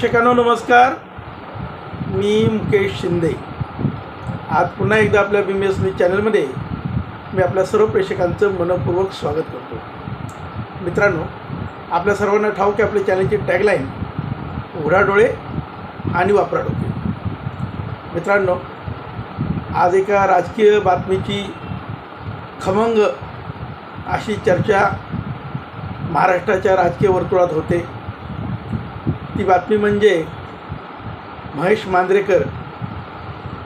प्रेक्षकांनो नमस्कार. मी मुकेश शिंदे. आज पुन्हा एकदा आपल्या बी एस न्यूज चॅनलमध्ये मी आपल्या सर्व प्रेक्षकांचं मनपूर्वक स्वागत करतो. मित्रांनो आपल्या सर्वांना ठाऊक की आपल्या चॅनलची टॅगलाईन उघडा डोळे आणि वापरा डोके. मित्रांनो आज एका राजकीय बातमीची खमंग अशी चर्चा महाराष्ट्राच्या राजकीय वर्तुळात होते. ती बातमी म्हणजे महेश मांजरेकर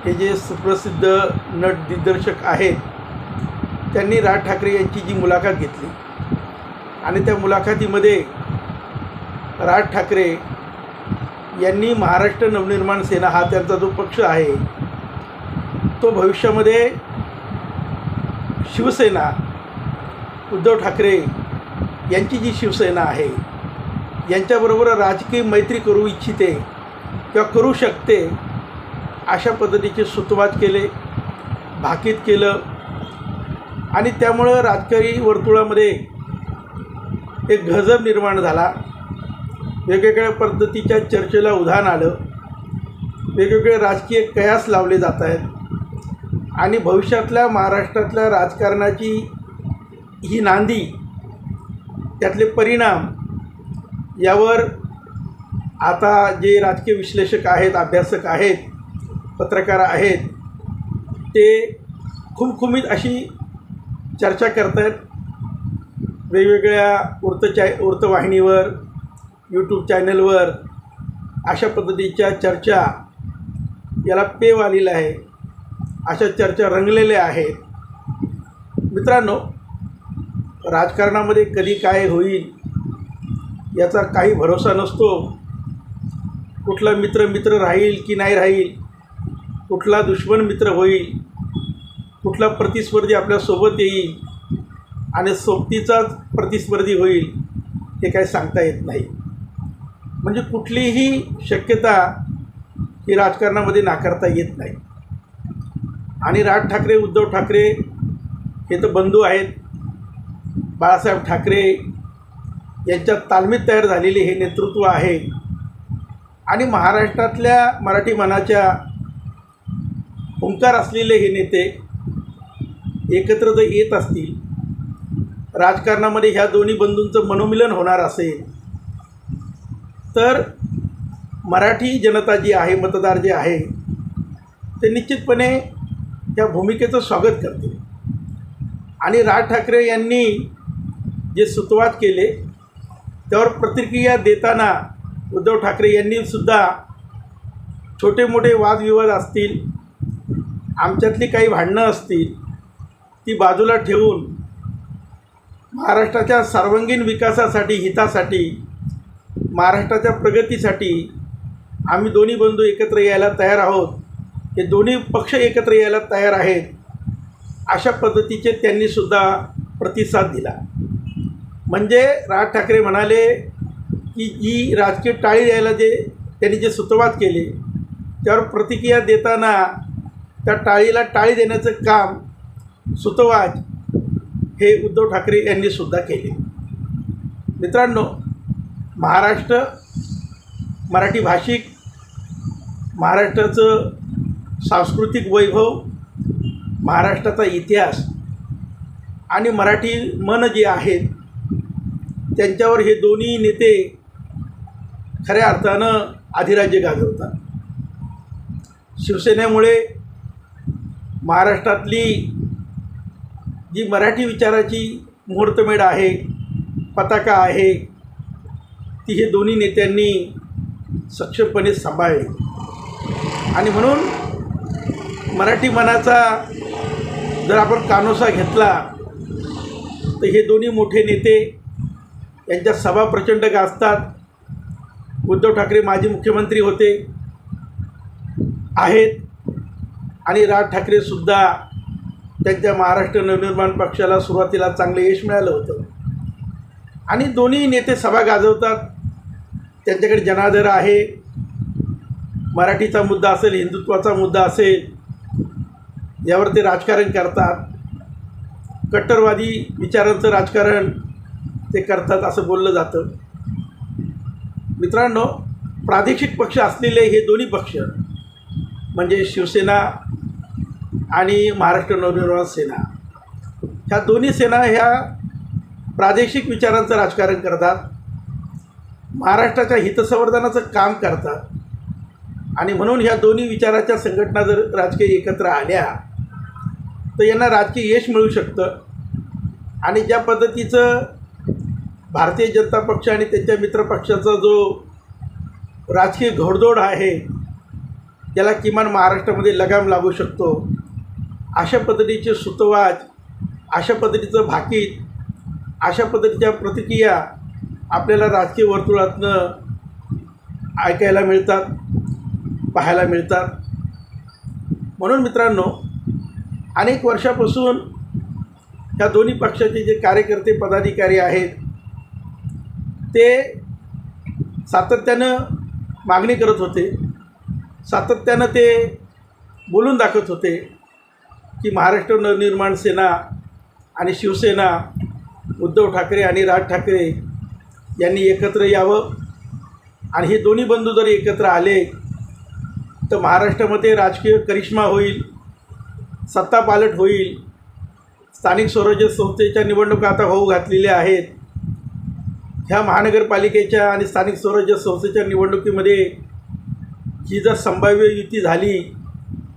हे जे सुप्रसिद्ध नट दिग्दर्शक आहेत त्यांनी राज ठाकरे यांची जी मुलाखत घेतली आणि त्या मुलाखतीमध्ये राज ठाकरे यांनी महाराष्ट्र नवनिर्माण सेना हा त्यांचा जो पक्ष आहे तो भविष्यामध्ये शिवसेना उद्धव ठाकरे यांची जी शिवसेना आहे यांच्याबरोबर राजकीय मैत्री करू इच्छिते किंवा करू शकते अशा पद्धतीचे सुतवाद केले भाकीत केलं. आणि त्यामुळं राजकारी वर्तुळामध्ये एक गजब निर्माण झाला. वेगवेगळ्या पद्धतीच्या चर्चेला उधाण आलं. वेगवेगळे राजकीय कयास लावले जात आहेत. आणि भविष्यातल्या महाराष्ट्रातल्या राजकारणाची ही नांदी त्यातले परिणाम यावर आता जे राजकीय विश्लेषक आहेत अभ्यासक आहेत पत्रकार आहेत ते खुमखुमीत अशी चर्चा करत आहेत वेगवेगळ्या वृत्त चाय वृत्तवाहिनीवर यूट्यूब चॅनलवर अशा पद्धतीच्या चर्चा याला पेव आलेला आहे. अशा चर्चा रंगलेल्या आहेत. मित्रांनो राजकारणामध्ये कधी काय होईल याचा काही भरोसा नसतो. कुठला मित्र मित्र राहील की नाही राहील कुठला दुश्मन मित्र होईल कुठला प्रतिस्पर्धी आपल्यासोबत येईल आणि सोबतीचाच प्रतिस्पर्धी होईल हे काही सांगता येत नाही. म्हणजे कुठलीही शक्यता ही राजकारणामध्ये नाकारता येत नाही. आणि राज ठाकरे उद्धव ठाकरे हे तर बंधू आहेत. बाळासाहेब ठाकरे यांच्यात तालमीत तयार झालेले हे नेतृत्व आहे. आणि महाराष्ट्रातल्या मराठी मनाच्या ओंकार असलेले हे नेते एकत्र जर येत असतील राजकारणामध्ये ह्या दोन्ही बंधूंचं मनोमिलन होणार असेल तर मराठी जनता जी आहे मतदार जे आहे ते निश्चितपणे त्या भूमिकेचं स्वागत करते आणि राज ठाकरे यांनी जे सुतवाद केले त्यावर प्रतिक्रिया देताना उद्धव ठाकरे यांनी सुद्धा छोटे मोठे वादविवाद असतील आमच्यातली काही भांडणं असतील ती बाजूला ठेवून महाराष्ट्राच्या सर्वांगीण विकासासाठी हितासाठी महाराष्ट्राच्या प्रगतीसाठी आम्ही दोन्ही बंधू एकत्र यायला तयार आहोत. हे दोन्ही पक्ष एकत्र यायला तयार आहेत अशा पद्धतीचे त्यांनीसुद्धा प्रतिसाद दिला. म्हणजे राज ठाकरे म्हणाले की जी राजकीय टाळी द्यायला जे त्यांनी जे सुतवाद केले त्यावर प्रतिक्रिया देताना त्या टाळीला टाळी देण्याचं काम सुतवाद हे उद्धव ठाकरे यांनी सुद्धा केले. मित्रांनो महाराष्ट्र मराठी भाषिक महाराष्ट्राचं सांस्कृतिक वैभव महाराष्ट्राचा इतिहास आणि मराठी मन जे आहेत त्यांच्यावर हे दोन्ही नेते खऱ्या अर्थानं अधिराज्य गाजवतात. शिवसेनेमुळे महाराष्ट्रातली जी मराठी विचाराची मुहूर्तमेढ आहे पताका आहे ती हे दोन्ही नेत्यांनी सक्षमपणे सांभाळली. आणि म्हणून मराठी मनाचा जर आपण कानोसा घेतला तर हे दोन्ही मोठे नेते यांच्या सभा प्रचंड गाजतात. उद्धव ठाकरे माजी मुख्यमंत्री होते. आहेत. आणि राज ठाकरेसुद्धा त्यांच्या महाराष्ट्र नवनिर्माण पक्षाला सुरुवातीला चांगलं यश मिळालं होतं. आणि दोन्ही नेते सभा गाजवतात. त्यांच्याकडे जनाधार आहे. मराठीचा मुद्दा असेल हिंदुत्वाचा मुद्दा असेल यावर ते राजकारण करतात. कट्टरवादी विचारांचं राजकारण ते करतात असं बोललं जातं. मित्रांनो प्रादेशिक पक्ष असलेले हे दोन्ही पक्ष म्हणजे शिवसेना आणि महाराष्ट्र नवनिर्माण सेना ह्या दोन्ही सेना ह्या प्रादेशिक विचारांचं राजकारण करतात महाराष्ट्राच्या हितसंवर्धनाचं काम करतात आणि म्हणून ह्या दोन्ही विचाराच्या संघटना जर राजकीय एकत्र आल्या तर यांना राजकीय यश मिळू शकतं. आणि ज्या पद्धतीचं भारतीय जनता पक्ष आणि त्यांच्या मित्रपक्षाचा जो राजकीय घोडदोड आहे त्याला किमान महाराष्ट्रामध्ये लगाम लागू शकतो. अशा पद्धतीचे सुतवाज अशा पद्धतीचं भाकीत अशा पद्धतीच्या प्रतिक्रिया आपल्याला राजकीय वर्तुळातनं ऐकायला मिळतात पाहायला मिळतात. म्हणून मित्रांनो अनेक वर्षापासून ह्या दोन्ही पक्षाचे जे कार्यकर्ते पदाधिकारी आहेत ते सातत्यानं मागणी करत होते. सातत्यानं ते बोलून दाखवत होते की महाराष्ट्र नवनिर्माण सेना आणि शिवसेना उद्धव ठाकरे आणि राज ठाकरे यांनी एकत्र यावं आणि हे दोन्ही बंधू जर एकत्र आले तर महाराष्ट्रामध्ये राजकीय करिश्मा होईल सत्ता पालट होईल स्थानिक स्वराज्य संस्थेच्या निवडणुका आता होऊ घातलेल्या आहेत. ह्या महानगरपालिकेच्या आणि स्थानिक स्वराज्य संस्थेच्या निवडणुकीमध्ये ही जर संभाव्य युती झाली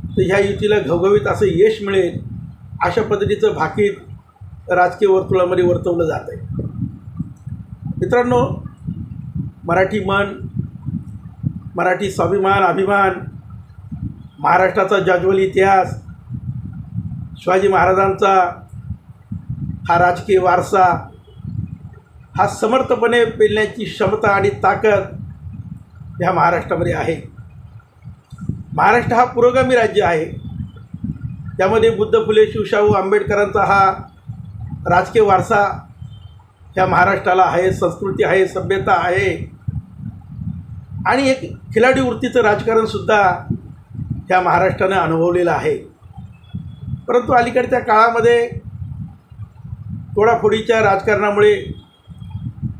तर ह्या युतीला घवघवीत असं यश मिळेल अशा पद्धतीचं भाकीत राजकीय वर्तुळामध्ये वर्तवलं जात आहे. मित्रांनो मराठी मन मराठी स्वाभिमान अभिमान महाराष्ट्राचा जाज्वल इतिहास शिवाजी महाराजांचा हा राजकीय वारसा हा समर्थपणे पेलण्याची क्षमता आणि ताकद ह्या महाराष्ट्रामध्ये आहे. महाराष्ट्र हा पुरोगामी राज्य आहे. त्यामध्ये बुद्ध फुले शिवशाहू आंबेडकरांचा हा राजकीय वारसा ह्या महाराष्ट्राला आहे संस्कृती आहे सभ्यता आहे. आणि एक खिलाडी वृत्तीचं राजकारणसुद्धा ह्या महाराष्ट्रानं अनुभवलेलं आहे. परंतु अलीकडच्या काळामध्ये तोडाफोडीच्या राजकारणामुळे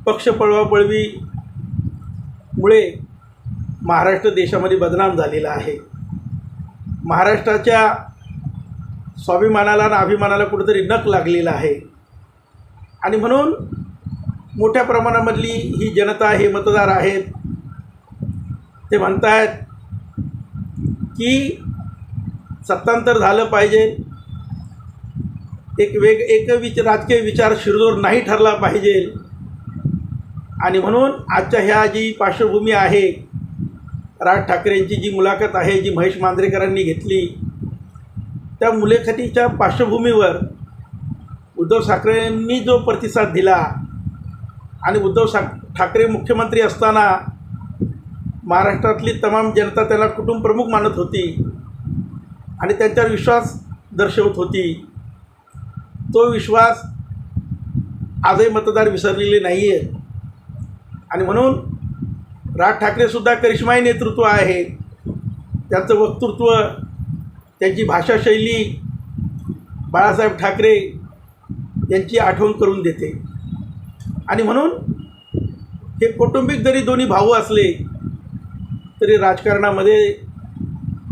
पक्ष पळवापळवीमुळे महाराष्ट्र देशामध्ये बदनाम झालेला आहे. महाराष्ट्राच्या स्वाभिमानाला आणि अभिमानाला कुठंतरी नक लागलेला आहे. आणि म्हणून मोठ्या प्रमाणामधली ही जनता हे मतदार आहेत ते म्हणतायत की सत्तांतर झालं पाहिजे. एक वेग एक विच राजकीय विचार शिरजोर नाही ठरला पाहिजे. आणि म्हणून आजच्या ह्या जी पार्श्वभूमी आहे राज ठाकरेंची जी मुलाखत आहे जी महेश मांजरेकरांनी घेतली त्या मुलाखतीच्या पार्श्वभूमीवर उद्धव ठाकरेंनी जो प्रतिसाद दिला आणि उद्धव साक ठाकरे मुख्यमंत्री असताना महाराष्ट्रातली तमाम जनता त्याला कुटुंबप्रमुख मानत होती आणि त्यांच्यावर विश्वास दर्शवत होती. तो विश्वास आजही मतदार विसरलेले नाही आहेत आणि म्हणून राज ठाकरेसुद्धा करिश्माई नेतृत्व आहे. त्यांचं वक्तृत्व त्यांची भाषाशैली बाळासाहेब ठाकरे यांची आठवण करून देते. आणि म्हणून हे कौटुंबिक जरी दोन्ही भाऊ असले तरी राजकारणामध्ये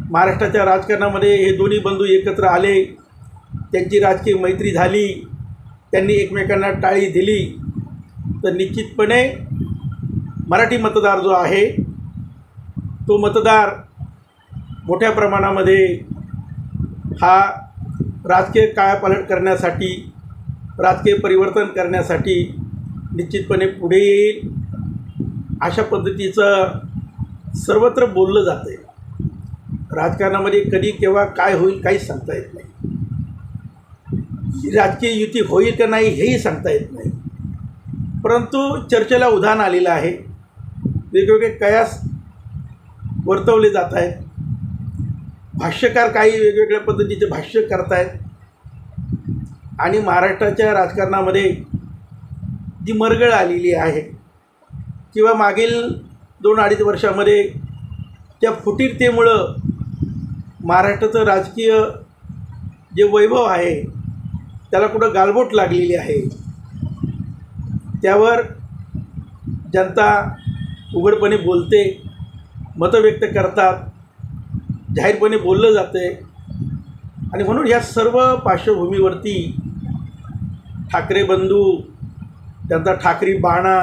महाराष्ट्राच्या राजकारणामध्ये हे दोन्ही बंधू एकत्र आले त्यांची राजकीय मैत्री झाली त्यांनी एकमेकांना टाळी दिली तर निश्चितपणे मराठी मतदार जो आहे तो मतदार मोठ्या प्रमाणामध्ये हा राजकीय कायापालट करण्यासाठी राजकीय परिवर्तन करण्यासाठी निश्चितपणे पुढे येईल. अशा पद्धतीचं सर्वत्र बोललं जातं आहे राजकारणामध्ये कधी केव्हा काय होईल काहीच सांगता येत नाही. राजकीय युती होईल का नाही हेही सांगता येत नाही. परंतु चर्चेला उधाण आलेलं आहे. वेगवेगळे कयास वर्तवले जात आहेत. भाष्यकार काही वेगवेगळ्या पद्धतीचे भाष्य करतायत. आणि महाराष्ट्राच्या राजकारणामध्ये जी मरगळ आलेली आहे किंवा मागील दोन अडीच वर्षामध्ये त्या फुटीरतेमुळं महाराष्ट्राचं राजकीय जे वैभव आहे त्याला कुठं गालबोट लागलेली आहे. त्यावर जनता उघडपणे बोलते मतं व्यक्त करतात जाहीरपणे बोललं जाते. आणि म्हणून ह्या सर्व पार्श्वभूमीवरती ठाकरे बंधू त्यांचा ठाकरी बाणा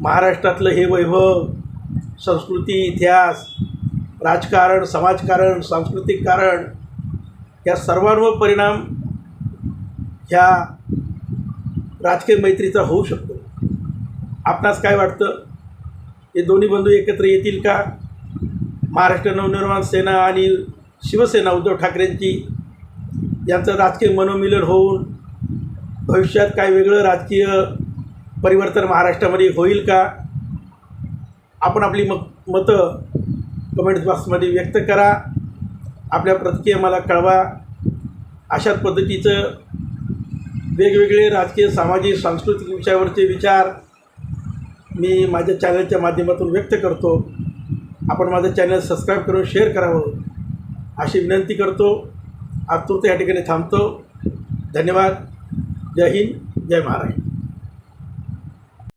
महाराष्ट्रातलं हे वैभव संस्कृती इतिहास राजकारण समाजकारण सांस्कृतिक कारण या सर्वांवर परिणाम ह्या राजकीय मैत्रीचा होऊ शकतो. आपणास काय वाटतं? हे दोन्ही बंधू एकत्र येतील का? महाराष्ट्र नवनिर्माण सेना आणि शिवसेना उद्धव ठाकरेंची यांचं राजकीय मनोमिलन होऊन भविष्यात काय वेगळं राजकीय परिवर्तन महाराष्ट्रामध्ये होईल का? आपण आपली म मतं कमेंट बॉक्समध्ये व्यक्त करा. आपल्या प्रतिक्रिया मला कळवा. अशाच पद्धतीचं वेगवेगळे राजकीय सामाजिक सांस्कृतिक विषयावरचे विचार मी माझ्या चॅनलच्या माध्यमातून व्यक्त करतो. आपण माझं चॅनल सबस्क्राईब करून शेअर करावं. अशी विनंती करतो. आतुरता या ठिकाणी थांबतो. धन्यवाद. जय हिंद. जय महाराष्ट्र.